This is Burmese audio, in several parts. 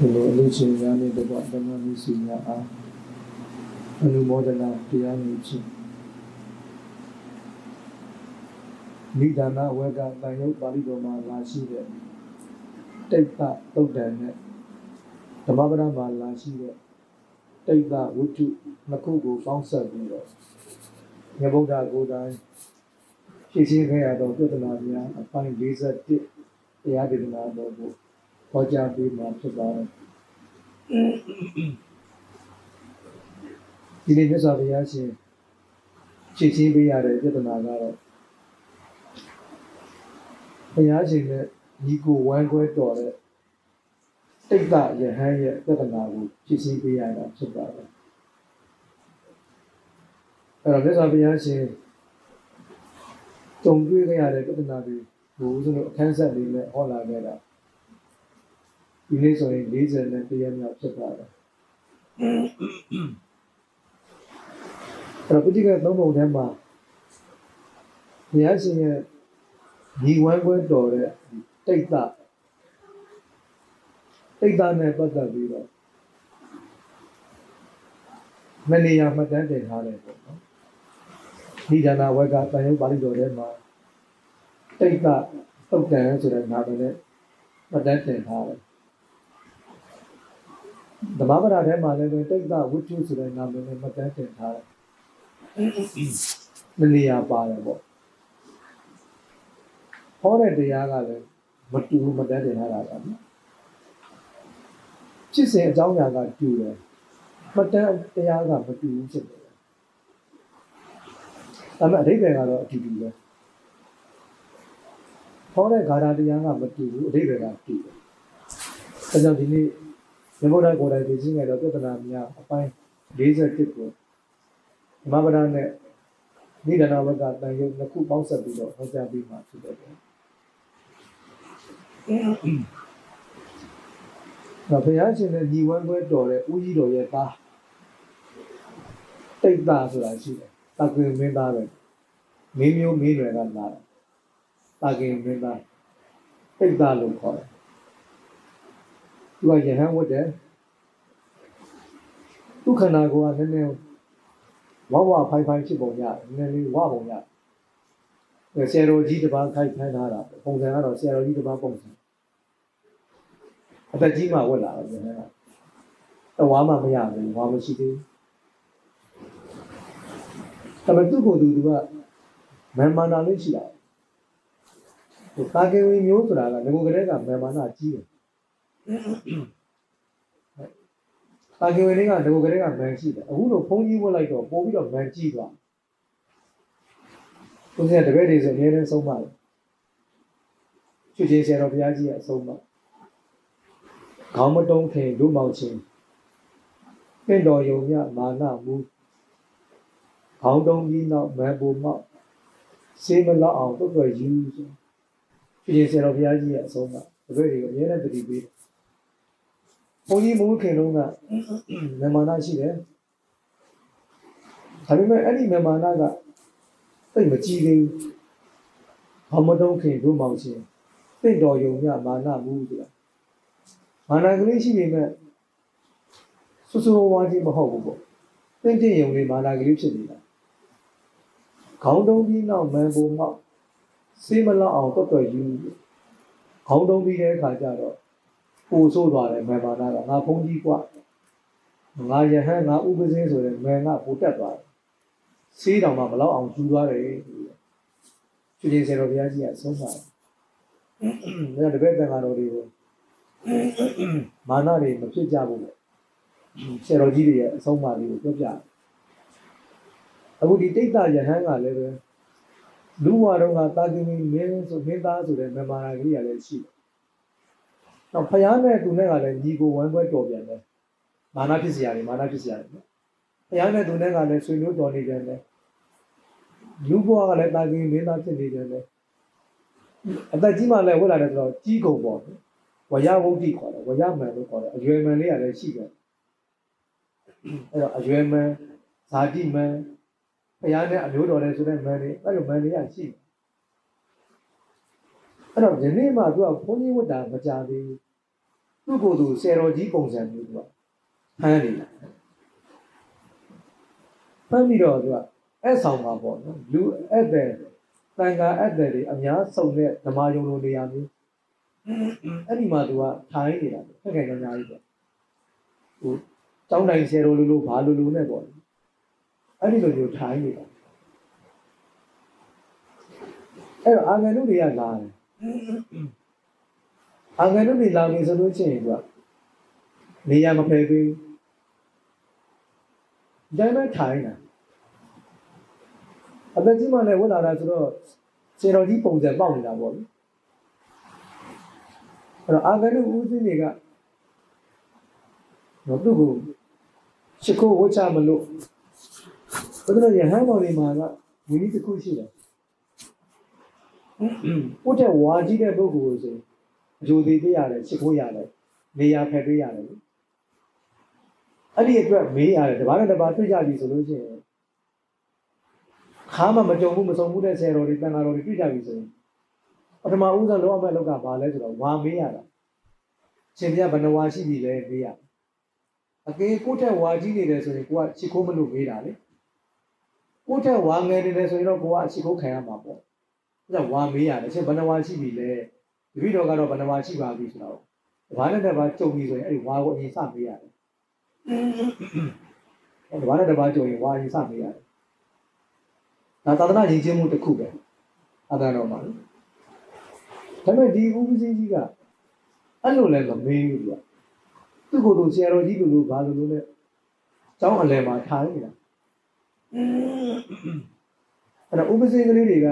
ဒီလိုအလူချင်းများနဲ့တကွဓမ္မမိစီများအားအနုမောဒနာတရားမြည်ခြင်းမိဒါနဝေကတန်ရုပ်ပါဠိတော်မှာလာရှိတဲ့တိတ်တတုတ်တန်နဲ့ဓမ္မပဒမှာလာရှိတဲ့တိတ်တဝိတ္ထုနှစ်ခုကိုပေါင်းစပ်ပြီးတော့မြတ်ဗုဒ္ဓကိုယ်တိုင်ဖြည့်ရှင်းခဲ့ရသောပြဿနာများအပိုင်း41တရားဒေသနာတော်ကို ဟောကြားပေးမှာဖြစ်ပါတယ်ဒီနေ့မြတ်စွာဘုရားရှင်ဖြည့်ရှင်းပေးရတဲ့ပြဿနာကတော့ဘုရားရှင်နဲ့ညီကိုဝမ်းကွဲတော်တဲ့တိတ်တယဟန်ရဲ့ပြဿနာကိုဖြည့်ရှင်းပေးရတာဖြစ်ပါတယ်အဲ့တော့မြတ်စွာဘုရားရှင်တုံတွေ့ခဲ့ရတဲ့ပြဿနာတွေကိုဦးဇင်းတို့အခန်းဆက်လေးနဲ့ဟောလာခဲ့တာ ဒီနေ့ဆိုရင်40နဲ့တရက်မြောက်ဖြစ်ပါတယ်အဲ့တော့ပဋိကသုံးပုံထဲမှာဘုရားရှင်ရဲ့ညီဝမ်းကွဲတော်တဲ့တိတ်တတိတ်တနဲ့ပတ်သက်ပြီးတော့မနေရမှတ်တမ်းတင်ထားတယ်ပေါ့နော်ဒီဒါနာဝက်ကတန်ရုပ်ပါဠိတော်ထဲမှာတိတ်တတုတ်တန်ဆိုတဲ့နာမည်နဲ့မှတ်တမ်းတင်ထားတယ် ဓမ္မပဒထဲမှာလည်းပဲတိတ်တဝိတ္ထုဆိုတဲ့နာမည်နဲ့မှတ်တမ်းတင်ထားတယ်မနေရပါတယ်ပေါ့ဟောတဲ့တရားကလည်းမတူဘူးမှတ်တမ်းတင်ထားတာပါနော်ဖြစ်စဉ်အကြောင်းအရာကတူတယ်မှတ်တမ်းတရားကမတူဘူးဖြစ်တယ်ဒါပေမဲ့အဓိပ္ပာယ်ကတော့အတူတူပဲဟောတဲ့ဂါထာတရားကမတူဘူးအဓိပ္ပာယ်ကတူတယ်ဒါကြောင့်ဒီနေ့ မြတ်ဗုဒ္ဓကိုယ်တိုင်သိချင်းရတော့ပြဿနာများအပိုင်း41ကိုဓမ္မပဒနဲ့နိဒနာဝကတန်ရုပ်နှစ်ခုပေါင်းဆက်ပြီးတော့ဟောကြားပြီးမှဖြစ်တယ်ပေါ့တော့ဘုရားရှင်နဲ့ညီဝမ်းခွဲတော်တဲ့ဦးကြီးတော်ရဲ့သားတိတ်တာဆိုတာရှိတယ်တကွင်မင်းသားပဲမင်းမျိုးမင်းတွေကလာတာတာကင်မင်းသားတိတ်တာလို့ခေါ်တယ် သူကယဟန်ဝတ်တယ်သူခန္ဓာကိုယ်ကနည်းနည်းဝဝဖိုင်ဖိုင်ဖြစ်ပုံရတယ်နည်းနည်းလေးဝပုံရတယ်ဆရာတော်ကြီးတစ်ပါးခိုက်ခိုင်းထားတာပုံစံကတော့ဆရာတော်ကြီးတစ်ပါးပုံစံအသက်ကြီးမှဝတ်လာတယ်ယဟန်ကတော့ဝါမှမရဘူးဝါမရှိသေးဘူးဒါပေမဲ့သူ့ကိုယ်သူကမန်မာနာလေးရှိတာဟိုတာကေဝီမျိုးဆိုတာကငကိုကလေးကမန်မာနာကြီးတယ် တာကေဝီလေးကငကိုကလေးကမန်ရှိတယ်အခုတော့ဖုန်းကြီးဝတ်လိုက်တော့ပို့ပြီးတော့မန်ကြီးသွားသူကတပည့်တွေဆိုအများနဲ့ဆုံးမတယ်ချွတ်ချင်းဆရာတော်ဘုရားကြီးကအဆုံးမခေါင်းမတုံးခင်လူမောင်ချင်းပင့်တော်ယုံမြမာနမူခေါင်းတုံးကြီးနောက်မန်ပူမောက်စေးမလောက်အောင်တွတ်တွယ်ယူဆိုချွတ်ချင်းဆရာတော်ဘုရားကြီးရဲ့အဆုံးမတပည့်တွေကိုအများနဲ့တတိပေး ဘုန်းကြီးမူခင်လုံးကမြန်မာနာရှိတယ်ဒါပေမဲ့အဲ့ဒီမြန်မာနာကသိမကြည့်သေးဘူးဘာမတုံးခင်တို့မောင်ချင်းတင့်တော်ယုံမြမာနမှုဆိုတာမာနကလေးရှိနေမဲ့ဆူဆူဝါးကြီးမဟုတ်ဘူးပေါ့တင့်တင့်ယုံလေးမာနကလေးဖြစ်နေတာခေါင်းတုံးပြီးနောက်မန်ပုံမောက်စေးမလောက်အောင်တွတ်တွယ်ယူခေါင်းတုံးပြီးတဲ့အခါကျတော့ ပိုဆိုးသွားတယ်မန်မာနာကငါဖုန်းကြီးกว่าငါယဟန်ငါဥပဇင်းဆိုတဲ့မန်ကပိုတက်သွားတယ်စေးတောင်မှမလောက်အောင်ယူသွားတယ်ချွေချင်းဆရာတော်ဘုရားကြီးကဆုံးပါတယ်။ဒါတပည့်တန်ဃာတော်တွေကိုမာနတွေမဖြစ်ကြဘူးလေ။ဆရာတော်ကြီးတွေရဲ့အဆုံးအမလေးကိုပြောပြတယ်။အခုဒီတိတ်တယဟန်ကလည်းပဲလူဝါတော့ကတာကိမင်းမင်းဆိုမင်းသားဆိုတဲ့မမာနာကြီးကလည်းရှိတယ်။ နောက်ဖယားနဲ့သူနဲ့ကလည်းညီကိုဝမ်းပွဲတော်ပြန်တယ်။မာနဖြစ်စရာတွေမာနဖြစ်စရာတွေနော်။ဖယားနဲ့သူနဲ့ကလည်းဆွေမျိုးတော်နေကြတယ်။လူဘွားကလည်းတာကိမင်းမင်းသားဖြစ်နေကြတယ်။အသက်ကြီးမှလည်းဝတ်လာတယ်ဆိုတော့ကြီးကုန်ပေါ့။ဝရဝုဒ္ဓိခေါ်တယ်ဝရမန်လို့ခေါ်တယ်အရွယ်မန်လေးကလည်းရှိတယ်။အဲ့တော့အရွယ်မန်ဇာတိမန်ဘုရားနဲ့အမျိုးတော်တယ်ဆိုတဲ့မန်လေးအဲ့လိုမန်လေးကရှိတယ်။အဲ့တော့ဒီနေ့မှသူကဘုန်းကြီးဝတ်တာမကြသေးဘူး သူ့ကိုယ်သူဆယ်တော်ကြီးပုံစံမျိုးသူကဖမ်းနေတာဖမ်းပြီးတော့သူကအဲ့ဆောင်မှာပေါ့နော်လူအဲ့တဲ့တန်ခါအဲ့တဲ့တွေအများစုံတဲ့ဓမ္မယုံလိုနေရာမျိုးအဲ့ဒီမှာသူကထိုင်နေတာဖက်ခိုင်ကြညာကြီးပေါ့ဟိုကျောင်းတိုင်ဆယ်တော်လိုလိုဘာလိုလိုနဲ့ပေါ့အဲ့ဒီလိုမျိုးထိုင်နေတာအဲ့တော့အာငယ်တို့တွေကလာတယ် အာငယ်တို့တွေလာနေဆိုလို့ချင်းသူကနေရာမဖယ်ပေးဘူးဒါမှထိုင်တာအသက်ကြီးမှလည်းဝင်လာတာဆိုတော့စေတော်ကြီးပုံစံပေါက်နေတာပေါ့လေအဲ့တော့အာဂနုဦးစင်းတွေကတော့သူ့ကိုရှ िख ိုးဝချမလို့ဘုရားရဟန်းတော်တွေမှာကဝိနည်းတစ်ခုရှိတယ်ဥတဲ့ဝါကြီးတဲ့ပုဂ္ဂိုလ်ဆို အကျိုးသေးသေးရတယ်ရှ िख ိုးရတယ်နေရာဖယ်ပေးရတယ်အဲ့ဒီအတွက်မေးရတယ်တပါးနဲ့တပါးတွေ့ကြပြီဆိုလို့ရှိရင်ခါမှမကြုံဘူးမစုံဘူးတဲ့ဆယ်တော်တွေတန်ဃာတော်တွေတွေ့ကြပြီဆိုရင်ပထမဦးဆုံးလောကမဲ့လောကဘာလဲဆိုတော့ဝါမေးရတာရှင်ပြဘယ်နှဝါရှိပြီလဲမေးရအကေကိုယ့်ထက်ဝါကြီးနေတယ်ဆိုရင်ကိုကချစ်ခိုးမလို့မေးတာလေကိုယ့်ထက်ဝါငယ်နေတယ်ဆိုရင်တော့ကိုကအချစ်ခိုးခံရမှာပေါ့ဒါကြောင့်ဝါမေးရတယ်ရှင်ဘယ်နှဝါရှိပြီလဲ တပည့်တော်ကတော့ဘယ်နှဝါရှိပါပြီဆိုတော့ဘာနဲ့တပါကြုံပြီဆိုရင်အဲ့ဒီဝါကိုအရင်စမေးရတယ်အဲ့ဒါဘာနဲ့တပါကြုံရင်ဝါအရင်စမေးရတယ်ဒါသာသနာရည်ချင်းမှုတစ်ခုပဲအသာတော်မှာလေဒါပေမဲ့ဒီဦးပစည်းကြီးကအဲ့လိုလည်းမမေးဘူးသူကသူ့ကိုယ်သူဆရာတော်ကြီးလိုလိုဘာလိုလိုနဲ့ကျောင်းအလယ်မှာထားနေတာအဲ့တော့ဦးပစည်းကလေးတွေက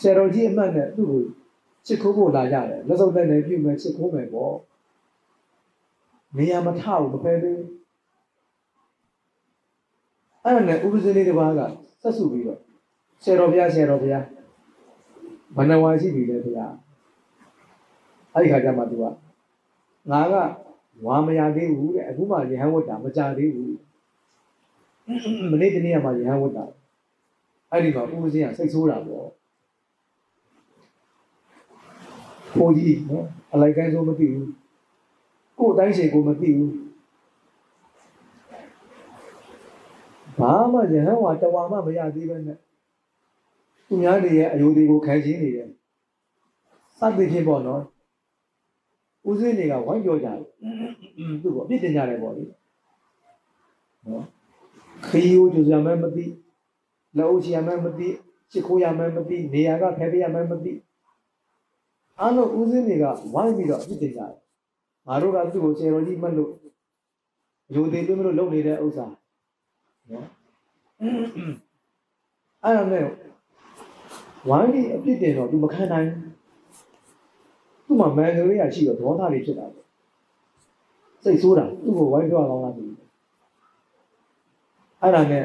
ဆရာတော်ကြီးအမှတ်နဲ့သူ့ကိုချစ်ခိုးဖို့လာရတယ်လက်စုပ်နဲ့လည်းပြုမယ်ချစ်ခိုးမယ်ပေါ့နေရာမထဘူးမဖယ်သေးဘူးအဲ့ဒါနဲ့ဥပဇင်းလေးတစ်ပါးကဆက်စုပြီးတော့ဆယ်တော်ဘုရားဆယ်တော်ဘုရားဘဏ္ဍဝါရှိပြီလေဘုရားအဲ့ဒီခါကျမှသူကငါကဝါမရသေးဘူးတဲ့အခုမှရဟန်းဝတ်တာမကြသေးဘူးမနေ့တနေ့ကမှရဟန်းဝတ်တာအဲ့ဒီမှာဥပဇင်းကစိတ်ဆိုးတာပေါ့ ကိုကြီးနော်အလိုက်ကိုင်းဆိုမသိဘူးကိုယ်တိုင်းရှင်ကိုမသိဘူးဘာမှယဟန်ဝါတဝါမှမရသေးပဲနဲ့သူများတွေရဲ့အယုတွေကိုခံချင်းနေတယ်စသဖြင့်ပေါ့နော်ဦးစင်းတွေကဝိုင်းပြောကြတယ်သူ့ကိုအပြစ်တင်ကြတယ်ပေါ့လေနော်ခရီးကိုကြိုစရမှန်းမသိလက်အုပ်ချရမှန်းမသိချစ်ခိုးရမှန်းမသိနေရာကဖယ်ပေးရမှန်းမသိ အားလုံးဦးစင်းတွေကဝိုင်းပြီးတော့အပြစ်တင်ကြတယ်ငါတို့ကသူ့ကိုခြေတော်ကြီးမှတ်လို့ယူသေးလို့မလို့လုပ်နေတဲ့ဥစ္စာနော်အဲ့ဒါနဲ့ဝိုင်းပြီးအပြစ်တင်တော့ तू မခံနိုင်သူ့မှာမန်နလေးရရှိတော့ဒေါသတွေဖြစ်တာပဲစိတ်ဆိုးတာသူ့ကိုဝိုင်းပြောအောင်လားသူအဲ့ဒါနဲ့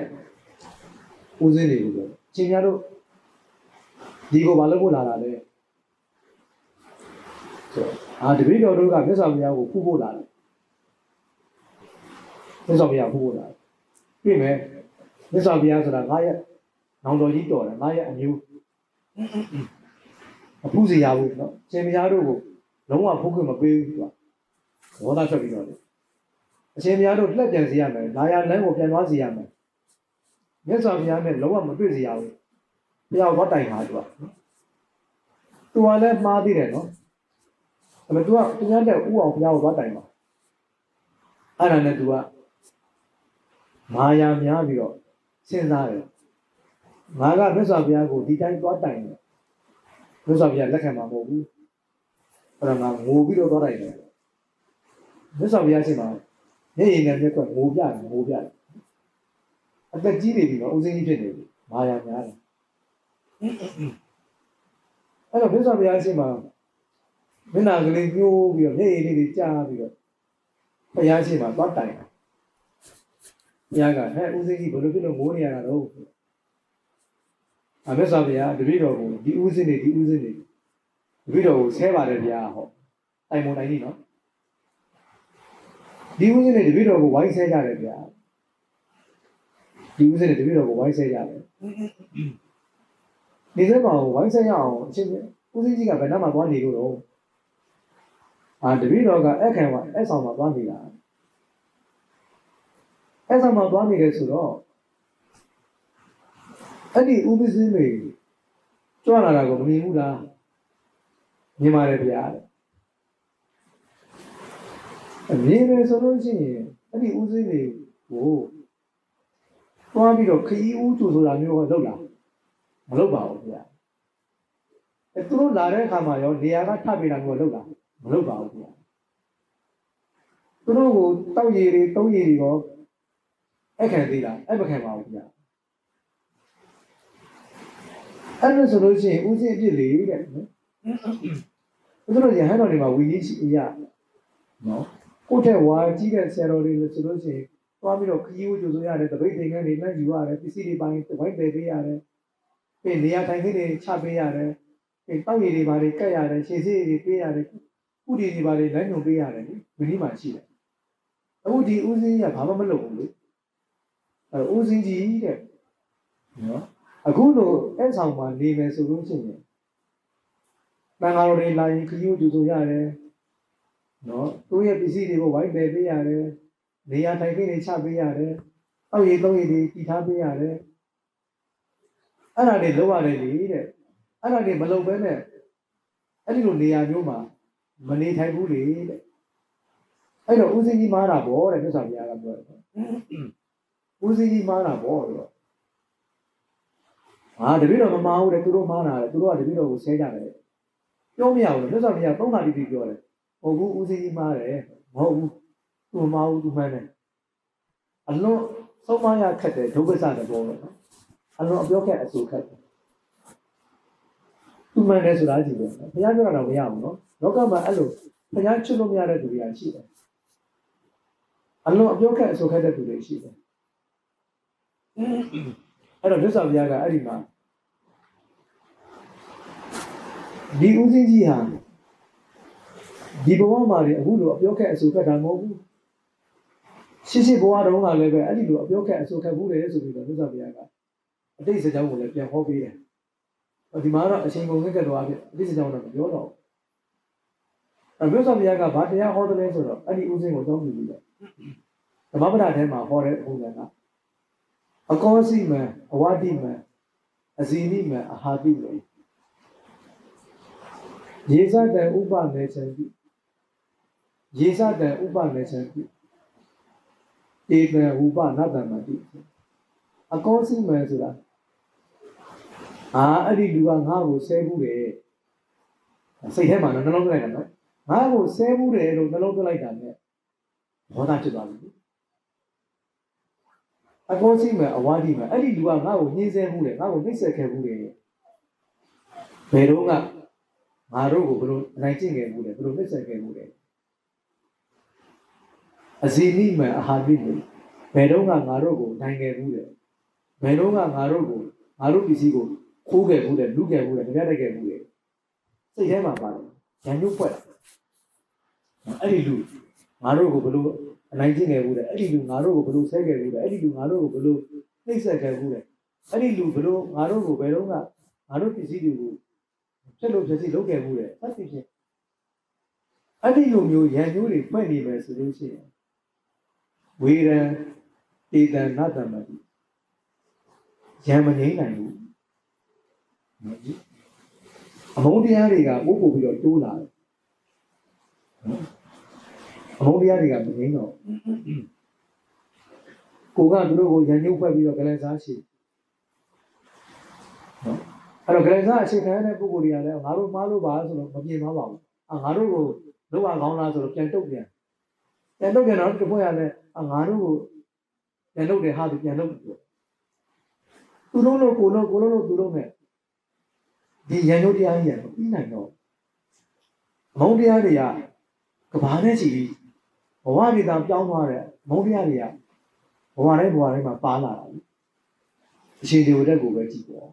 ဦးစင်းတွေကိုပြောချင်းများတို့ဒီကိုဘာလို့ပို့လာတာလဲ ဆိုအာတပည့်တော်တို့ကမြတ်စွာဘုရားကိုဖူးဖို့လာတယ်မြတ်စွာဘုရားဖူးဖို့လာတယ်ပြင်မယ်မြတ်စွာဘုရားဆိုတာငါရဲ့နောင်တော်ကြီးတော်တယ်ငါရဲ့အမျိုးအဖူးစီရဘူးเนาะရှင်ဘုရားတို့ကိုလုံးဝဖူးခွင့်မပေးဘူးသူကဘောသားထွက်ပြီးတော့လေအရှင်ဘုရားတို့လက်ပြန်စီရမယ်လာရလမ်းကိုပြန်သွားစီရမယ်မြတ်စွာဘုရားနဲ့လုံးဝမတွေ့စီရဘူးဘုရားတော့တိုင်ပါသူကသူကလည်းမှားသေးတယ်နော် ဒါပေမဲ့ तू ကသူများတဲ့ဥအောင်ဘုရားကိုသွားတိုင်ပါအဲ့ဒါနဲ့ तू ကမာယာများပြီးတော့စဉ်းစားတယ်ငါကမြတ်စွာဘုရားကိုဒီတိုင်းသွားတိုင်တယ်မြတ်စွာဘုရားလက်ခံမှာမဟုတ်ဘူးအဲ့ဒါငါငိုပြီးတော့သွားတိုင်တယ်မြတ်စွာဘုရားရှင်မှာမျက်ရည်နဲ့မျက်ကွက်ငိုပြတယ်ငိုပြတယ်အသက်ကြီးနေပြီနော်ဦးစင်းကြီးဖြစ်နေပြီမာယာများတယ်အဲ့တော့မြတ်စွာဘုရားရှင်မှာ မျက်နှာကလေးညှိုးပြီးတော့မျက်ရည်လေးတွေကြားပြီးတော့ဘုရားရှင်မှာသွားတိုင်တယ်ဘုရားကဟဲ့ဦးစင်းကြီးဘယ်လိုဖြစ်လို့ငိုးနေရတာတော့အမေသာဗျာတပည့်တော်ကိုဒီဦးစင်းနေဒီဦးစင်းနေတပည့်တော်ကိုဆဲပါတယ်ဗျာဟောတိုင်မွန်နိုင်ပြီနော်ဒီဦးစင်းနေတပည့်တော်ကိုဝိုင်းဆဲကြတယ်ဗျာဒီဦးစင်းနေတပည့်တော်ကိုဝိုင်းဆဲကြတယ်နေစက်မှာဝိုင်းဆဲရအောင်အချင်းဦးစင်းကြီးကဘယ်နှမှာသွားနေလို့တော့ အာတပည့်တော်ကအဲ့ခံကအဲ့ဆောင်မှာသွားနေတာအဲ့ဆောင်မှာသွားနေတယ်ဆိုတော့အဲ့ဒီဥပ္ပစင်းတွေကြွလာတာကိုမမြင်ဘူးလားမြင်ပါတယ်ဗျာအမြင်တယ်ဆိုလို့ရှိရင်အဲ့ဒီဥပ္ပစင်းတွေကိုသွားပြီးတော့ခရီးဦးကျူဆိုတာမျိုးကလောက်လာမလောက်ပါဘူးဗျာအဲသူတို့လာတဲ့အခါမှာရောနေရာကထပ်ပေးတာမျိုးလောက်လာ မလောက်ပါဘူးဗျာသူတို့ကိုတောက်ရည်တွေတုံးရည်တွေရောအဲ့ခံသေးလားအဲ့မခံပါဘူးဗျာအဲ့လိုဆိုလို့ရှိရင်ဦးစင်းအပြစ်လေတဲ့နော်ဘုရားတို့ရဟန်းတော်တွေမှာဝီကြီးရှိအရာနော်ကိုယ့်ထက်ဝါကြီးတဲ့ဆရာတော်တွေလို့ဆိုလို့ရှိရင်သွားပြီးတော့ခရီးဝကြိုဆိုရတယ်တပိတ်သင်္ကန်းတွေလက်ယူရတယ်ပစ္စည်းတွေပိုင်းဝိုင်းပယ်ပေးရတယ်ပြီးနေရာထိုင်ခင်းတွေချပေးရတယ်ပြီးတောက်ရည်တွေဘာတွေကတ်ရတယ်ခြေစေးတွေပေးရတယ် ကုတီတွေဘာတွေလမ်းညွန်ပေးရတယ်ဝီကြီးမှာရှိတယ်အခုဒီဦးစင်းကဘာမှမလုပ်ဘူးလေအဲဦးစင်းကြီးတဲ့နော်အခုလိုအဲ့ဆောင်မှာနေမယ်ဆိုလို့ရှိရင်တန်ဃာတော်တွေလာရင်ခရီးကျူဆိုရတယ်နော်သူရဲ့ပစ္စည်းတွေကိုဝိုင်းပယ်ပေးရတယ်နေရာထိုင်ခင်းတွေချပေးရတယ်အောက်ရည်သုံးရည်တွေတည်ထားပေးရတယ်အဲ့ဒါတွေလုပ်ရတယ်လေတဲ့အဲ့ဒါတွေမလုပ်ဘဲနဲ့အဲ့ဒီလိုနေရာမျိုးမှာ မနေထိုင်ဘူးလေတဲ့အဲ့တော့ဦးစင်းကြီးမားတာဗောတဲ့မြတ်စွာဘုရားကပြောတယ်ဦးစင်းကြီးမားတာဗောတော့ဟာတပည့်တော်မမားဘူးတဲ့သူတို့မားတာတဲ့သူတို့ကတပည့်တော်ကိုဆဲကြတယ်ပြောမရဘူးလို့မြတ်စွာဘုရားသုံးခါတိတိပြောတယ်ဟုတ်ဘူးဦးစီးကြီးမားတယ်မဟုတ်ဘူးသူမမားဘူးသူမှန်းတယ်အလွန်ဆုံးမရခက်တယ်ဒုက္ခစတဲ့ဘောပဲနော်အလွန်အပြောခက်အဆူခက်တယ်သူမှန်းတယ်ဆိုတာကြည့်တယ်ဘုရားပြောတာတော့မရဘူးနော် လောကမှာအဲ့လိုဘုရားချွတ်လို့မရတဲ့သူတွေကရှိတယ်အလွန်အပြောခက်အဆူခက်တဲ့သူတွေရှိတယ်အဲ့တော့မြတ်စွာဘုရားကအဲ့ဒီမှာဒီဦးစင်းကြီးဟာဒီဘဝမှာလည်းအခုလိုအပြောခက်အဆူခက်တာမဟုတ်ဘူးရှိရှိဘဝတုန်းကလည်းပဲအဲ့ဒီလိုအပြောခက်အဆူခက်ဘူးလေဆိုပြီးတော့မြတ်စွာဘုရားကအတိတ်စကြောင်းကိုလည်းပြန်ဟောပေးတယ်ဒီမှာတော့အချိန်ကုန်ခဲ့တော့အဖြစ်အတိတ်စကြောင်းတော့မပြောတော့ဘူး မြတ်စွာဘုရားကဘာတရားဟောတယ်လဲဆိုတော့အဲ့ဒီဦးစင်းကိုတောင်းပြီးပြီးတော့ဓမ္မပဒထဲမှာဟောတဲ့ပုံစံကအကောစီမံအဝတိမံအဇီနိမံအဟာတိမံယေဇတံဥပမေချံတိယေဇတံဥပမေချံတိတေတံဥပနတ္တမတိအကောစီမံဆိုတာအာအဲ့ဒီလူကငါ့ကိုဆဲဘူးတယ်စိတ်ထဲမှာနှလုံးသွင်းလိုက်တာနော် ငါ့ကိုဆဲဘူးတယ်လို့နှလုံးသွင်းလိုက်တာနဲ့ဘောဓဖြစ်သွားပြီအကောစီမဲ့အဝါဒီမဲ့အဲ့ဒီလူကငါ့ကိုညှင်းဆဲမှုတယ်ငါ့ကိုနှိပ်စက်ခဲ့မှုတယ်ဘယ်တော့ကငါတို့ကိုဘယ်လိုနိုင်ကျင့်ခဲ့မှုလဲဘယ်လိုနှိပ်စက်ခဲ့မှုလဲအဇီနိမဲ့အဟာတိမဲ့ဘယ်တော့ကငါတို့ကိုနိုင်ခဲ့မှုတယ်ဘယ်တော့ကငါတို့ကိုငါတို့ပစ္စည်းကိုခိုးခဲ့မှုတယ်လူခဲ့မှုတယ်ကြက်တက်ခဲ့မှုတယ်စိတ်ထဲမှာပါတယ်ရန်ညှို့ဖွက် အဲ့ဒီလူငါတို့ကိုဘယ်လိုအနိုင်ကျင့်ခဲ့ဘူးတဲ့အဲ့ဒီလူငါတို့ကိုဘလို့ဆဲခဲ့ဘူးတဲ့အဲ့ဒီလူငါတို့ကိုဘလို့နှိပ်စက်ခဲ့ဘူးတဲ့အဲ့ဒီလူဘလို့ငါတို့ကိုဘယ်တော့ကငါတို့ပစ္စည်းတွေကိုဖြစ်လို့ဖြစ်စီလုပ်ခဲ့ဘူးတဲ့အဲ့ဒီဖြစ်အဲ့ဒီလိုမျိုးရန်မျိုးတွေဖွင့်နေမယ်ဆိုလို့ရှိရင်ဝေရံတေတံနတ္တမတိရံမငိမ့်နိုင်ဘူးအမုန်းတရားတွေကပို့ပို့ပြီးတော့တိုးလာတယ် အမုန်းတရားတွေကမငိမ့်တော့ကိုကသူတို့ကိုရန်ညှို့ဖွဲ့ပြီးတော့ကလန်စားရှိနော်အဲ့တော့ကလန်စားအခြေခံတဲ့ပုဂ္ဂိုလ်တွေကလည်းငါတို့မားလို့ပါဆိုတော့မပြင်သွားပါဘူးအာငါတို့ကိုလောက်အောင်ကောင်းလားဆိုတော့ပြန်တုတ်ပြန်ပြန်တုတ်ပြန်တော့တပွင့်ရလဲအာငါတို့ကိုပြန်လုပ်တယ်ဟာသူပြန်လုပ်တယ်သူတို့လို့ကိုလို့ကိုလို့လို့သူတို့နဲ့ဒီရန်ညှို့တရားကြီးရတော့ပြီးနိုင်တော့အမုန်းတရားတွေက ကဘာနဲ့ချီပြီးဘဝတွေတောင်ပြောင်းသွားတဲ့မုန်းတရားတွေကဘဝတိုင်းဘဝတိုင်းမှာပါလာတာအရှင်ဒီဝတက်ကိုပဲကြည့်ပေါ့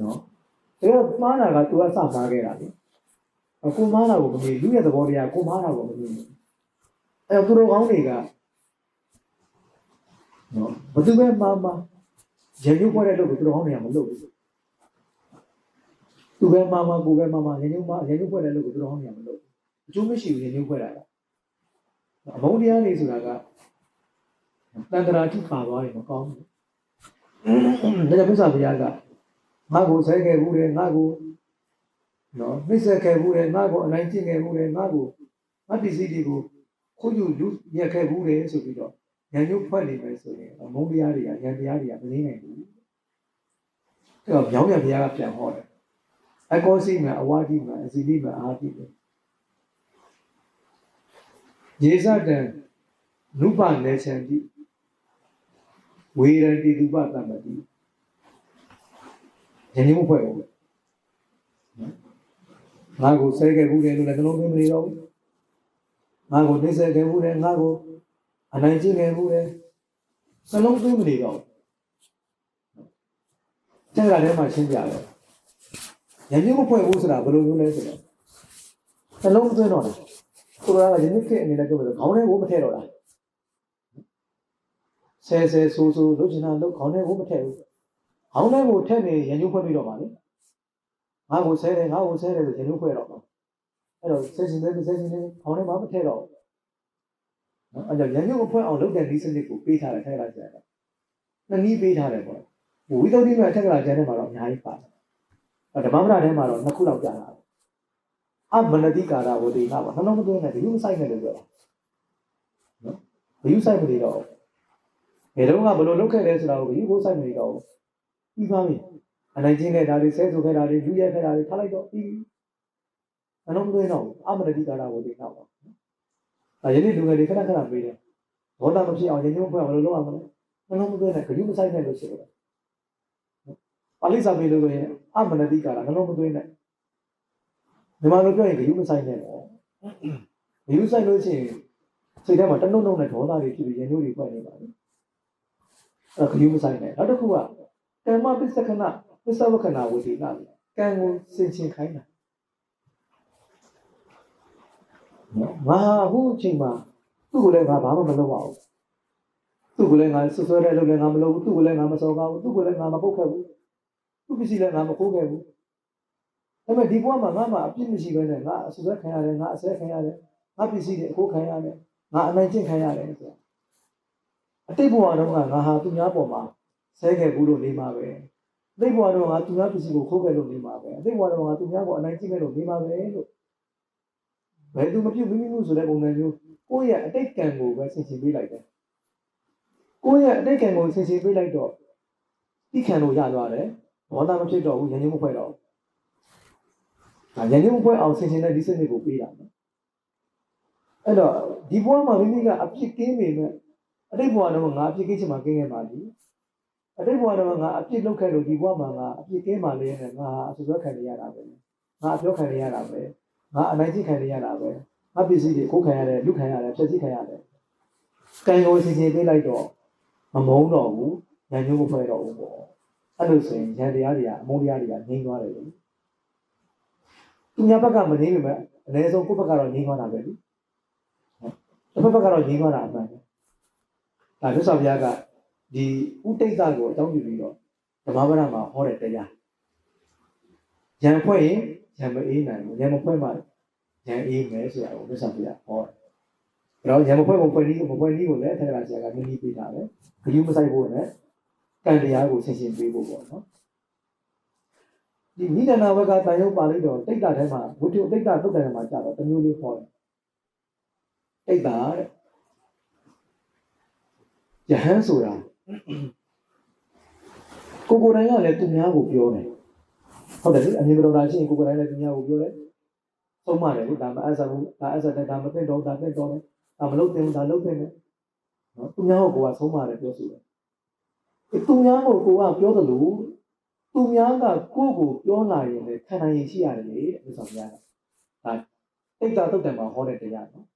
နော်ဒါတော့မှားတာကသူကစမှားခဲ့တာလေကိုမားတာကိုမမြင်လူရဲ့သဘောတရားကိုမားတာကိုမမြင်ဘူးအဲသူတို့ကောင်းတွေကနော်ဘသူပဲမှားမှာရန်ရုပ်ဖွဲ့တဲ့လုပ်ကိုသူတို့ကောင်းတွေကမလုပ်ဘူးသူသူပဲမှားမှားကိုပဲမှားမှားရင်းနှီးမှားရင်းနှီးဖွဲ့တဲ့လို့ကိုသူတော်ဟောင်းနေရမလို့ အကျိုးမရှိဘူးရင်းနှီးဖွဲ့တာကအမုန်းတရားတွေဆိုတာကတန်တရာတိပါသွားရင်မကောင်းဘူးဒါကြောင့်မြတ်စွာဘုရားကငါ့ကိုဆဲခဲ့ဘူးလေငါ့ကိုနော်နှိမ့်ဆက်ခဲ့ဘူးလေငါ့ကိုအနိုင်ကျင့်ခဲ့ဘူးလေငါ့ကိုငါပစ္စည်းတွေကိုခုယူလူရက်ခဲ့ဘူးလေဆိုပြီးတော့ဉာဏ်ညုတ်ဖွဲ့နေမယ်ဆိုရင်အမုန်းတရားတွေကဉာဏ်တရားတွေကမနေနိုင်ဘူးအဲ့တော့ပြောင်းပြန်ဘုရားကပြန်ဟောတယ်အကောစိမအဝါဒီမအစီလိမအာတိပဲ ယေဇတံနုပနေချံတိဝေရတိတုပတမတိဉာဏ်ညုတ်ဖွဲ့ဘူးငါကိုဆဲခဲ့ဘူးလေလို့လည်းနှလုံးသွင်းမနေတော့ဘူးငါကိုနှိမ့်ဆက်ခဲ့ဘူးလေငါကိုအနိုင်ကျင့်ခဲ့ဘူးလေနှလုံးသွင်းမနေတော့ဘူးတဲ့ကလည်းမှရှင်းပြတယ်ဉာဏ်ညုတ်မဖွဲ့ဘူးဆိုတာဘယ်လိုမျိုးလဲဆိုတော့နှလုံးသွင်းတော့တယ် ကိုယ်ကယနေ့ခေတ်အနေနဲ့ပြောလို့ခေါင်းထဲကိုမထည့်တော့တာဆဲဆဲဆိုးဆိုးလုပ်ချင်တာလုပ်ခေါင်းထဲကိုမထည့်ဘူးခေါင်းထဲကိုထည့်နေဉာဏ်ညုတ်ဖွဲ့ပြီးတော့ပါလေငါကိုဆဲတယ်ငါကိုဆဲတယ်လို့ဉာဏ်ညုတ်ဖွဲ့တော့မှာအဲ့တော့ဆဲရှင်တယ်ဆဲရှင်တယ်ခေါင်းထဲမှာမထည့်တော့ဘူးနော်အဲ့တော့ဉာဏ်ညုတ်မဖွဲ့အောင်လုပ်တဲ့ဒီစနစ်ကိုပေးထားတယ်ထည့်လိုက်ကြတယ်နှစ်နည်းပေးထားတယ်ပေါ့ဝိသုဒ္ဓိမဲ့အထက်ကလာကျမ်းထဲမှာတော့အများကြီးပါတယ်ဓမ္မပဒထဲမှာတော့နှစ်ခုလောက်ကြာတာ အမနတိကာရဝတိနာပါနှလုံးမသွင်းနဲ့ဘယ်လိုမဆိုင်နဲ့လို့ပြောတာနော်ဘယ်လိုဆိုင်မနေတော့ဘယ်တော့ကဘယ်လိုလုပ်ခဲ့လဲဆိုတာကိုဘယ်လိုဆိုင်မနေတော့ပြီးပါပြီအနိုင်ကျင်းခဲ့တာတွေဆဲဆိုခဲ့တာတွေယူရဲခဲ့တာတွေထားလိုက်တော့ပြီးနှလုံးမသွင်းတော့အမနတိကာရဝတိနာပါအဲယနေ့လူငယ်တွေခဏခဏပြေးတယ်ဘောတာမဖြစ်အောင်ရင်ညွှန်းဖွဲ့ဘယ်လိုလုပ်ရမလဲနှလုံးမသွင်းနဲ့ဘယ်လိုမဆိုင်နဲ့လို့ရှိတယ်ပါဠိစာပေလို့ဆိုရင်အမနတိကာရနှလုံးမသွင်းနဲ့ မြန်မာလိုပြောရင်ဂယုမဆိုင်နဲ့တော့ဂယုဆိုင်လို့ရှိရင်စိတ်ထဲမှာတနှုတ်နှုတ်နဲ့ဒေါသတွေဖြစ်ပြီးရင်တို့တွေပွက်နေပါလေအဲဂယုမဆိုင်နဲ့နောက်တစ်ခုကကမ္မပစ္စကနာပစ္စဝကနာဝေဒီနာကံကိုစင်ချင်ခိုင်းတာနော်ငါဟိုအချိန်မှာသူ့ကိုလည်းငါဘာမှမလုပ်ပါဘူးသူ့ကိုလည်းငါဆွဆွဲတဲ့လုပ်လည်းငါမလုပ်ဘူးသူ့ကိုလည်းငါမစော်ကားဘူးသူ့ကိုလည်းငါမပုတ်ခဲ့ဘူးသူ့ပစ္စည်းလည်းငါမခိုးခဲ့ဘူး ဒါပေမဲ့ဒီဘဝမှာငါမှအပြစ်မရှိဘဲနဲ့ငါအဆွဲခံရတယ်ငါအဆဲခံရတယ်ငါပစ္စည်းတွေအခိုးခံရတယ်ငါအနိုင်ကျင့်ခံရတယ်ဆိုတာအတိတ်ဘဝတုန်းကငါဟာသူများပေါ်မှာဆဲခဲ့ဘူးလို့နေမှာပဲအတိတ်ဘဝတုန်းကငါသူများပစ္စည်းကိုခိုးခဲ့လို့နေမှာပဲအတိတ်ဘဝတုန်းကငါသူများပေါ်အနိုင်ကျင့်ခဲ့လို့နေမှာပဲလို့ဘယ်သူမပြုတ်မိမိမှုဆိုတဲ့ပုံစံမျိုးကိုယ့်ရဲ့အတိတ်ကံကိုပဲဆင်ခြင်ပေးလိုက်တယ်ကိုယ့်ရဲ့အတိတ်ကံကိုဆင်ခြင်ပေးလိုက်တော့သိခံလို့ရသွားတယ်ဘောတာမဖြစ်တော့ဘူးဉာဏ်ညမဖွဲ့တော့ဘူး ဒါဉာဏ်ညမဖွဲ့အောင်ဆင်ခြင်တဲ့ဒီစနစ်ကိုပေးတာနော်အဲ့တော့ဒီဘဝမှာမိမိကအပြစ်ကင်းပေမဲ့အတိတ်ဘဝတော့ငါအပြစ်ကင်းချင်မှကင်းခဲ့ပါလိအတိတ်ဘဝတော့ငါအပြစ်လုပ်ခဲ့လို့ဒီဘဝမှာငါအပြစ်ကင်းမှလည်းနဲ့ငါအဆွဆွဲခံရတာပဲငါအပြောခံရတာပဲငါအနိုင်ကျင့်ခံရတာပဲငါပစ္စည်းတွေခိုးခံရတယ်လူခံရတယ်ဖျက်ဆီးခံရတယ်ကံကိုဆင်ခြင်ပေးလိုက်တော့မမုန်းတော့ဘူးဉာဏ်ညမဖွဲ့တော့ဘူးပေါ့အဲ့လိုဆိုရင်ဉာဏ်တရားတွေကအမုန်းတရားတွေကငြိမ်းသွားတယ်လေ သူများဘက်ကမငြိမ်းပေမဲ့အနည်းဆုံးကိုယ့်ဘက်ကတော့ငြိမ်းသွားတာပဲလေတစ်ဖက်ဘက်ကတော့ငြိမ်းသွားတာအမှန်ပဲဒါမြတ်စွာဘုရားကဒီဥတိတ်ကိုအကြောင်းပြုပြီးတော့ဓမ္မပဒမှာဟောတဲ့တရားဉာဏ်ဖွဲ့ရင်ဉာဏ်မအေးနိုင်ဘူးဉာဏ်မဖွဲ့မှဉာဏ်အေးမယ်ဆိုတာကိုမြတ်စွာဘုရားဟောတယ်အဲ့တော့ဉာဏ်မဖွဲ့ဖို့ဖွဲ့နည်းကိုမဖွဲ့နည်းကိုလည်းထက်ကရာဆရာကနည်းနည်းပေးတာပဲဂရုမစိုက်ဖို့နဲ့ကံတရားကိုဆင်ခြင်ပေးဖို့ပေါ့နော် ဒီနိဒနာဝကတန်ရုပ်ပါဠိတော်တိတ်တာထဲမှာဝိတုတိတ်တာသုတ်တယ်မှာကြာတော့တမျိုးလေးဟောတယ်တိတ်တာတဲ့ယဟန်ဆိုတာကိုကိုယ်တိုင်ကလည်းသူများကိုပြောတယ်ဟုတ်တယ်လေအမြင်တော်တာရှိရင်ကိုကိုယ်တိုင်လည်းသူများကိုပြောတယ်သုံးပါတယ်လေဒါမအဲ့ဆာဘူးဒါအဲ့ဆာတဲ့ဒါမသိတော့ဒါသိတော့တယ်ဒါမလုပ်သင့်ဘူးဒါလုပ်သင့်တယ်နော်သူများကိုကိုကသုံးပါတယ်ပြောဆိုတယ်သူများကိုကိုကပြောတယ်လို့ သူများကကိုယ့်ကိုပြောလာရင်လည်းခံနိုင်ရရှိရတယ်လေတဲ့မြတ်စွာဘုရားကဒါတိတ်တာတုတ်တံမှာဟောတဲ့တရားနော်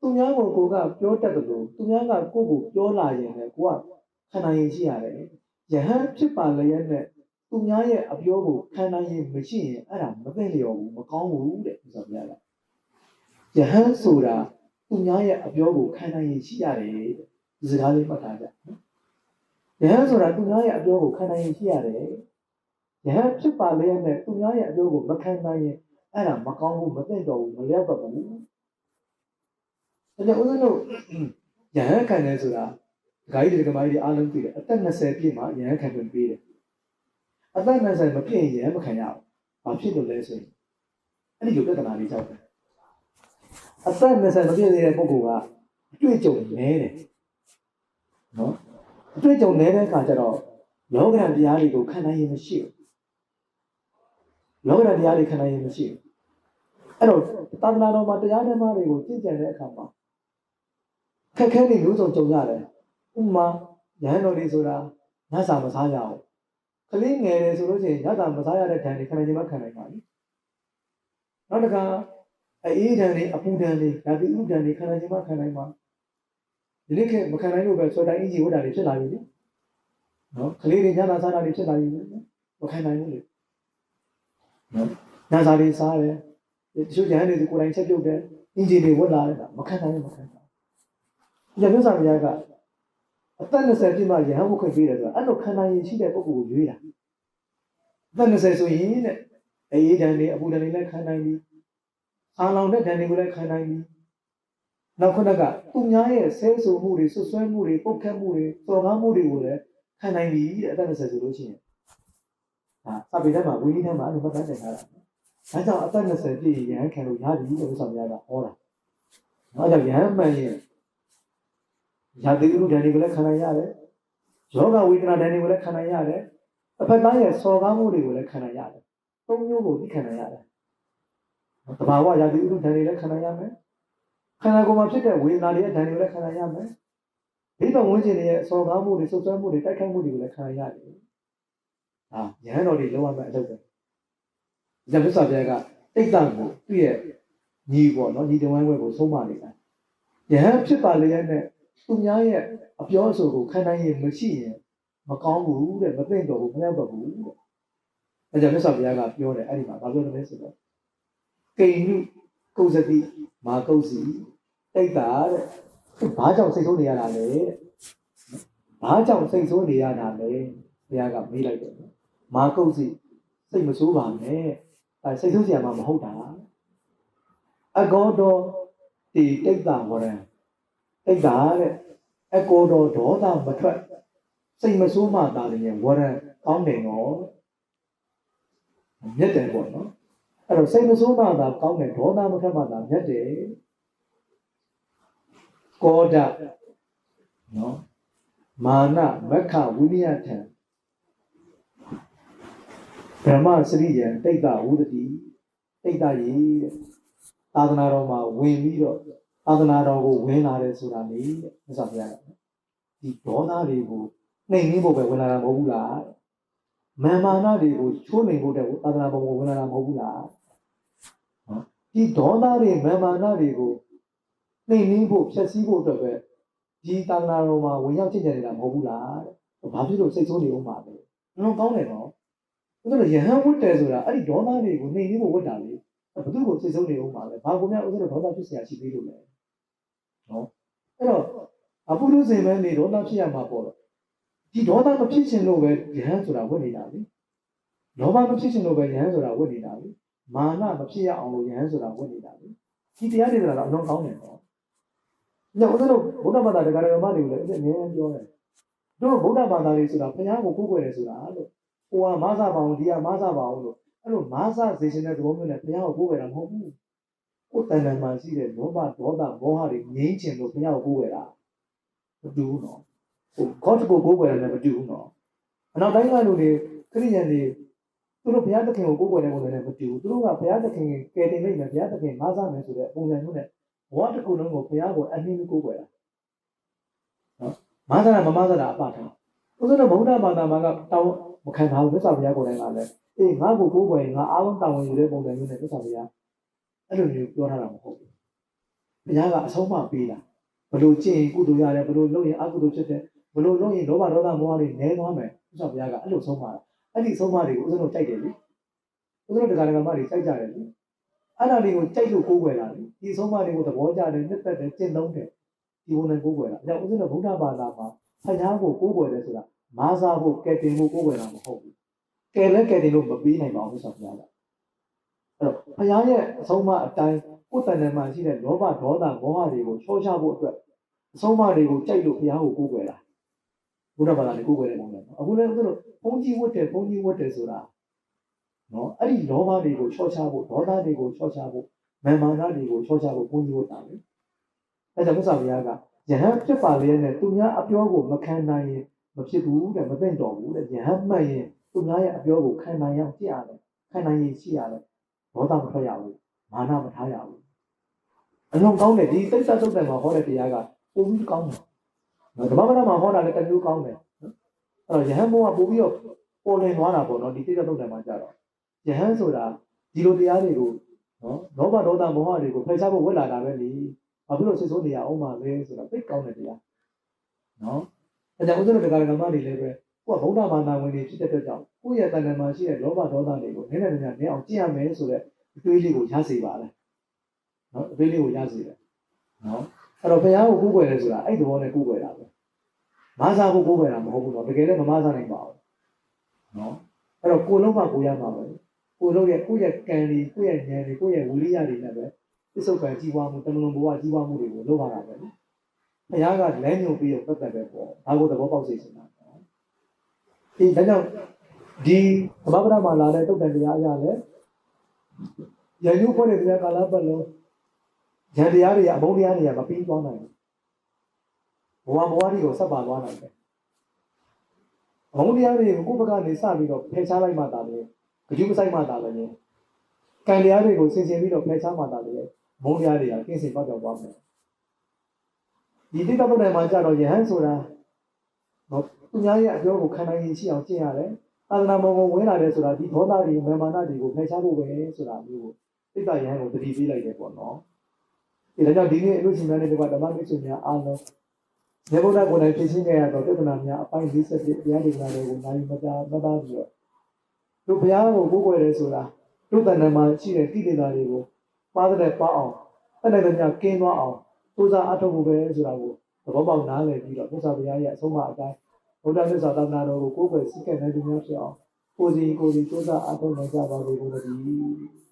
သူများကိုကိုကပြောတတ်တယ်လို့သူများကကိုယ့်ကိုပြောလာရင်လည်းကိုကခံနိုင်ရရှိရတယ်ယဟန်ဖြစ်ပါလျက်နဲ့သူများရဲ့အပြောကိုခံနိုင်ရင်မရှိရင်အဲ့ဒါမသိလျော်ဘူးမကောင်းဘူးတဲ့မြတ်စွာဘုရားကယဟန်ဆိုတာသူများရဲ့အပြောကိုခံနိုင်ရင်ရှိရတယ်တဲ့ဒီစကားလေးမှတ်ထားကြနော် ယဟန်ဆိုတာသူများရဲ့အပြောကိုခံနိုင်ရင်ရှိရတယ်ယယဟန်ဖြစ်ပါလေနဲ့သူများရဲ့အပြောကိုမခံနိုင်ရင်အဲ့ဒါမကောင်းဘူးမသိတော့ဘူးမလျောက်တော့ဘူးဒါကြောင့်ဦးဇင်းတို့ယဟန်ခံတယ်ဆိုတာဒကာကြီးတွေကမကြီးတွေအားလုံးသိတယ်အသက်20ပြည့်မှယဟန်ခံခွင့်ပေးတယ်အသက်20မပြည့်ရင်ယဟန်မခံရဘူးဘာဖြစ်လို့လဲဆိုရင်အဲ့ဒီလိုပြဿနာလေးကြောက်တယ်အသက်20မပြည့်သေးတဲ့ပုဂ္ဂိုလ်ကအတွေ့အကြုံနည်းတယ်နော် အတွေ့အကြုံနည်းတဲ့အခါကျတော့လောကရန်တရားတွေကိုခံနိုင်ရင်မရှိဘူးလောကရန်တရားတွေခံနိုင်ရင်မရှိဘူးအဲ့တော့သာသနာတော်မှာတရားဓမ္မတွေကိုကျင့်ကြံတဲ့အခါမှာခက်ခဲတွေမျိုးစုံကြုံရတယ်ဥပမာရဟန်းတော်တွေဆိုတာညစာမစားရအောင်ကလေးငယ်တယ်ဆိုလို့ရှိရင်ညစာမစားရတဲ့ဓာတ်တွေခံနိုင်ခြင်းမခံနိုင်ပါဘူးနောက်တစ်ခါအေးဓာတ်တွေအပူဓာတ်တွေဓာတိဥဓာတ်တွေခံနိုင်ခြင်းမခံနိုင်ပါ ဒီနေ့ခေတ်မခံနိုင်လို့ပဲဆွဲတိုင်းအင်ဂျီဝတ်တာတွေဖြစ်လာပြီလေနော်ကလေးတွေညစာစားတာတွေဖြစ်လာပြီလေမခံနိုင်ဘူးလေနော်ညစာတွေစားတယ်တချို့ရဟန်းတွေကိုယ်တိုင်ချက်ပြုတ်တယ်အင်ဂျီတွေဝတ်လာတယ်မခံနိုင်ဘူးမခံနိုင်ဘူးညမြတ်စွာဘုရားကအသက်20ပြည့်မှရဟန်းဝတ်ခွင့်ပေးတယ်ဆိုတာအဲ့လိုခံနိုင်ရင်ရှိတဲ့ပုဂ္ဂိုလ်ကိုရွေးတာအသက်20ဆိုရင်တဲ့အေးဓာတ်တွေအပူဓာတ်တွေလည်းခံနိုင်ပြီအာလောင်တဲ့ဓာတ်တွေကိုလည်းခံနိုင်ပြီ နောက်ခုနကသူများရဲ့ဆဲဆိုမှုတွေဆွဆွဲမှုတွေပုတ်ခတ်မှုတွေစော်ကားမှုတွေကိုလည်းခံနိုင်ပြီတဲ့အသက်20ဆိုလို့ရှိရင်ဟာစာပေထဲမှာဝိနည်းထဲမှာအဲ့လိုမှတ်တမ်းတင်ထားတာဒါကြောင့်အသက်20ပြည့်ရဟန်းခံလို့ရပြီလို့ဆိုများကဟောတာနောက်ကြောင့်ရဟန်းမှန်ရင်ရာသီဥတုဓာတ်တွေကိုလည်းခံနိုင်ရတယ်ယောဂဝေဒနာဓာတ်တွေကိုလည်းခံနိုင်ရတယ်အဖက်သားရဲ့စော်ကားမှုတွေကိုလည်းခံနိုင်ရတယ်သုံးမျိုးကိုသိခံနိုင်ရတယ်တဘာဝရာသီဥတုဓာတ်တွေလည်းခံနိုင်ရမယ် ခန္ဓာကိုယ်မှာဖြစ်တဲ့ဝေဒနာတွေရဲ့ဓာတ်တွေလည်းခံနိုင်ရမယ်ဒီတော့ဝင်ခြင်းတွေရဲ့စော်ကားမှုတွေဆွဆွဲမှုတွေတိုက်ခိုက်မှုတွေကိုလည်းခံနိုင်ရတယ်ဟာရဟန်းတော်တွေလုံးဝမအလုပ်ပဲဇာမစ္ဆာဘုရားကတိတ်တန့်ကိုသူ့ရဲ့ညီပေါ့နော်ညီတဝိုင်းဝဲကိုဆုံးမနေတာယဟန်ဖြစ်ပါလေရဲ့နဲ့သူများရဲ့အပြောအဆိုကိုခံနိုင်ရင်မရှိရင်မကောင်းဘူးတဲ့မသိတော့ဘူးမရောက်တော့ဘူးတဲ့အဲကြောင့်မြတ်စွာဘုရားကပြောတယ်အဲ့ဒီမှာဘာပြောတယ်လဲဆိုတော့ကိဏုကုဇတိ မာကုစီတိတ်တာတဲ့ဘာကြောင့်စိတ်ဆိုးနေရတာလဲတဲ့ဘာကြောင့်စိတ်ဆိုးနေရတာလဲဘုရားကမေးလိုက်တယ်မာကုစီစိတ်မဆိုးပါနဲ့အဲစိတ်ဆိုးစရာမှမဟုတ်တာအကောတော်ဒီတိတ်တာဟောတယ်တိတ်တာတဲ့အကောတော်ဒေါသမထွက်စိတ်မဆိုးမှသာလည်းဝရံကောင်းတယ်နော်မြတ်တယ်ပေါ့နော် အဲ့တော့စိတ်မဆိုးမှသာကောင်းတယ်ဒေါသမထွက်မှသာမြတ်တယ်ကောဒနော်မာနမက္ခဝိနည်းထံဗြဟ္မစရိယံတိတ်တဝုဒတိတိတ်တရေတဲ့သာသနာတော်မှာဝင်ပြီးတော့သာသနာတော်ကိုဝင်လာတယ်ဆိုတာလေတဲ့မြတ်စွာဘုရားကဒီဒေါသတွေကိုနှိမ်နှင်းဖို့ပဲဝင်လာတာမဟုတ်ဘူးလား မာမာနတွေကိုချိုးနှိမ်ဖို့တဲ့သာသနာတော်ကိုဝင်လာတာမဟုတ်ဘူးလားနော်ဒီဒေါသတွေမာမာနတွေကိုနှိမ်နှင်းဖို့ဖြည့်ဆည်းဖို့အတွက်ပဲဒီသာသနာတော်မှာဝင်ရောက်ချင်ကြနေတာမဟုတ်ဘူးလားတဲ့ဘာဖြစ်လို့စိတ်ဆိုးနေအောင်ပါလဲလုံးကောင်းတယ်နော်ဥစ္စာရဟန်းဝတ်တယ်ဆိုတာအဲ့ဒီဒေါသတွေကိုနှိမ်နှင်းဖို့ဝတ်တာလေဘယ်သူကိုစိတ်ဆိုးနေအောင်ပါလဲဘာကိုများဥစ္စာဒေါသဖြစ်เสียရှိသေးလို့လဲနော်အဲ့တော့အပုရုဇဉ်ပဲနေဒေါသဖြစ်ရမှာပေါ့တော့ ဒီဒေါသမဖြစ်ခြင်းလို့ပဲယဟန်ဆိုတာဝတ်နေတာလေလောဘမဖြစ်ခြင်းလို့ပဲယဟန်ဆိုတာဝတ်နေတာလေမာနမဖြစ်ရအောင်လို့ယဟန်ဆိုတာဝတ်နေတာလေဒီတရားတွေကတော့အလုံးကောင်းတယ်နော်ညဦးတို့ဗုဒ္ဓဘာသာတရားတော်မတွေကိုလည်းအမြဲပြောတယ်တို့ဗုဒ္ဓဘာသာတွေဆိုတာဘုရားကိုကိုးကွယ်တယ်ဆိုတာလို့ဟိုကမဆပါအောင်ဒီကမဆပါအောင်လို့အဲ့လိုမဆစေခြင်းတဲ့သဘောမျိုးနဲ့ဘုရားကိုကိုးကွယ်တာမဟုတ်ဘူးကိုယ်တန်တန်မှရှိတဲ့လောဘဒေါသမောဟတွေငြိမ်းချင်လို့ဘုရားကိုကိုးကွယ်တာမတူဘူးနော် ဟိုခေါတ်ကိုကိုးကွယ်တယ်လည်းမတူဘူးနော်အနောက်တိုင်းကလူတွေခရိယန်တွေသူတို့ဘုရားသခင်ကိုကိုးကွယ်တဲ့ပုံစံနဲ့မတူဘူးသူတို့ကဘုရားသခင်ကယ်တင်နိုင်မယ်ဘုရားသခင်မဆမယ်ဆိုတဲ့ပုံစံမျိုးနဲ့ဘဝတစ်ခုလုံးကိုဘုရားကိုအနှင်းကိုးကွယ်တာနော်မဆတာမမဆတာအပထားဥစ္စာတော့ဗုဒ္ဓဘာသာမှာကတောင်းမခံထားဘူးမြတ်စွာဘုရားကိုယ်တိုင်ကလည်းအေးငါ့ကိုကိုးကွယ်ငါအားလုံးတာဝန်ယူတဲ့ပုံစံမျိုးနဲ့မြတ်စွာဘုရားအဲ့လိုမျိုးပြောထားတာမဟုတ်ဘူးဘုရားကအဆုံးအမပေးတာဘလို့ကျင့်ရင်ကုသိုလ်ရတယ်ဘလို့လုပ်ရင်အကုသိုလ်ဖြစ်တယ် ဘလို့လုပ်ရင်လောဘဒေါသမောဟတွေနည်းသွားမယ်မြတ်စွာဘုရားကအဲ့လိုဆုံးမတာအဲ့ဒီဆုံးမတွေကိုဥစ္စာတို့ကြိုက်တယ်လေဥစ္စာတို့တရားဓမ္မတွေကြိုက်ကြတယ်လေအဲ့ဒါတွေကိုကြိုက်လို့ကိုးကွယ်တာလေဒီဆုံးမတွေကိုသဘောကျတယ်နှစ်သက်တယ်ကျင့်သုံးတယ်ဒီဝန်နဲ့ကိုးကွယ်တာအဲကြောင့်ဥစ္စာတို့ဗုဒ္ဓဘာသာမှာဖခင်ကိုကိုးကွယ်တယ်ဆိုတာမာစာဖို့ကဲတင်ဖို့ကိုးကွယ်တာမဟုတ်ဘူးကကယ်လဲကယ်တယ်လို့မပေးနိုင်ပါဘူးဆိုတော့ဘုရားကအဲ့တော့ဘုရားရဲ့အဆုံးအမအတိုင်းကိုယ်တန်တန်မှရှိတဲ့လောဘဒေါသမောဟတွေကိုချောချဖို့အတွက်အဆုံးအမတွေကိုကြိုက်လို့ဘုရားကိုကိုးကွယ်တာ ဘုရားဘာသာနဲ့ကိုးကွယ်တယ်ပုံစံနော်အခုလည်းသူတို့ဘုန်းကြီးဝတ်တယ်ဘုန်းကြီးဝတ်တယ်ဆိုတာနော်အဲ့ဒီလောဘတွေကိုချောချဖို့ဒေါသတွေကိုချောချဖို့မာမာနတွေကိုချောချဖို့ဘုန်းကြီးဝတ်တာလေအဲကြောင့်မြတ်စွာဘုရားကယဟန်ဖြစ်ပါလေနဲ့သူများအပြောကိုမခံနိုင်ရင်မဖြစ်ဘူးတဲ့မသိတော့ဘူးတဲ့ယဟန်မှတ်ရင်သူများရဲ့အပြောကိုခံနိုင်အောင်ကြည့်ရတယ်ခံနိုင်ရင်ရှိရတယ်ဒေါသမထွက်ရဘူးမာနမထားရဘူးအလုံးကောင်းတယ်ဒီသိစ္စာသုတ်တန်မှာဟောတဲ့တရားကပုံပြီးကောင်းတယ်နော် ဓမ္မပဒမှာဟောတာလည်းတစ်မျိုးကောင်းတယ်နော်အဲ့တော့ယဟန်ဘုံကပို့ပြီးတော့ပေါ်လင်သွားတာပေါ့နော်ဒီသိစ္စာသုတ်တန်မှာကြတော့ယဟန်ဆိုတာဒီလိုတရားတွေကိုနော်လောဘဒေါသမောဟတွေကိုဖယ်ရှားဖို့ဝတ်လာတာပဲလေဘာဖြစ်လို့စိတ်ဆိုးနေရအောင်ပါလဲဆိုတာသိကောင်းတဲ့တရားနော်အဲကြောင့်ဦးဇင်းတို့တရားဓမ္မတွေလည်းပဲကိုကဗုဒ္ဓဘာသာဝင်တွေဖြစ်တဲ့အတွက်ကြောင့်ကိုယ့်ရဲ့တဏ္ဍာမှာရှိတဲ့လောဘဒေါသတွေကိုနည်းနည်းနည်းနည်းအောင်ကြည့်ရမယ်ဆိုတဲ့အတွေးလေးကိုရစေပါလေနော်အတွေးလေးကိုရစေတယ်နော်အဲ့တော့ဘုရားကိုကိုးကွယ်တယ်ဆိုတာအဲ့ဒီဘောနဲ့ကိုးကွယ်တာပဲ မဆာကိုကိုးကွယ်တာမဟုတ်ဘူးတော့တကယ်လည်းမမဆာနိုင်ပါဘူးနော်အဲ့တော့ကိုလုံးမှကိုရမှာပဲကိုလုံးရဲ့ကိုယ့်ရဲ့ကံတွေကိုယ့်ရဲ့ဉာဏ်တွေကိုယ့်ရဲ့ဝိရိယတွေနဲ့ပဲပစ္စုပန်ကြီးပွားမှုတမလွန်ဘဝကြီးပွားမှုတွေကိုလုပ်ရတာပဲနော်ဘုရားကလမ်းညွှန်ပြီးတော့ပတ်သက်ပဲပေါ့ဒါကိုသဘောပေါက်စေချင်တာနော်ဒီဒါကြောင့်ဒီသမဗုဒ္ဓမှာလာတဲ့တုတ်တန်တရားအရာလဲရန်ယူဖွဲ့တဲ့တရားကာလပတ်လုံးဉာဏ်တရားတွေအမုန်းတရားတွေကမပြီးသွားနိုင်ဘူး ဘဝဘဝတွေကိုဆက်ပါသွားနိုင်တယ်အမုန်းတရားတွေကိုကိုယ့်ဘက်ကနေစပြီးတော့ဖယ်ရှားလိုက်မှသာလေကြည့်မဆိုင်မှသာလေကံတရားတွေကိုဆင်ခြင်ပြီးတော့ဖယ်ရှားမှသာလေမုန်းတရားတွေကကင်းစင်ပေါက်ပြောက်သွားမယ်ဒီတိတ္တပုဒ်တိုင်မှာကြတော့ယဟန်ဆိုတာတော့သူများရဲ့အပြောကိုခံနိုင်ရရှိအောင်ကျင့်ရတယ်သာသနာမောကိုဝင်လာတယ်ဆိုတာဒီဒေါသတွေမေမာနတွေကိုဖယ်ရှားဖို့ပဲဆိုတာမျိုးကိုတိတ္တယဟန်ကိုတတိပေးလိုက်တယ်ပေါ့နော်ဒီဒါကြောင့်ဒီနေ့အလို့ရှင်များနဲ့ဒီကဓမ္မမိတ်ဆွေများအားလုံး မြေဘုရားကိုယ်တိုင်ဖြစ်ရှင်းခဲ့ရတော့ပြဿနာများအပိုင်း47တရားဒေသနာတွေကိုနိုင်မတာမတာပြီးတော့တို့ဘုရားကိုကိုးကွယ်တယ်ဆိုတာတို့တဏ္ဍာမှာရှိတဲ့တိတိတာတွေကိုပါတဲ့ပါအောင်အဲ့ဒါလည်းများကင်းသွားအောင်စူးစမ်းအထောက်ဖို့ပဲဆိုတာကိုသဘောပေါက်နားလည်ပြီးတော့မြတ်စွာဘုရားရဲ့အဆုံးအမအတိုင်းဘုရားမြတ်စွာသာသနာတော်ကိုကိုးကွယ်စိတ်ကဲ့နိုင်သူများဖြစ်အောင်ကိုယ်စီကိုယ်စီစူးစမ်းအထောက်နိုင်ကြပါစေလို့တည်း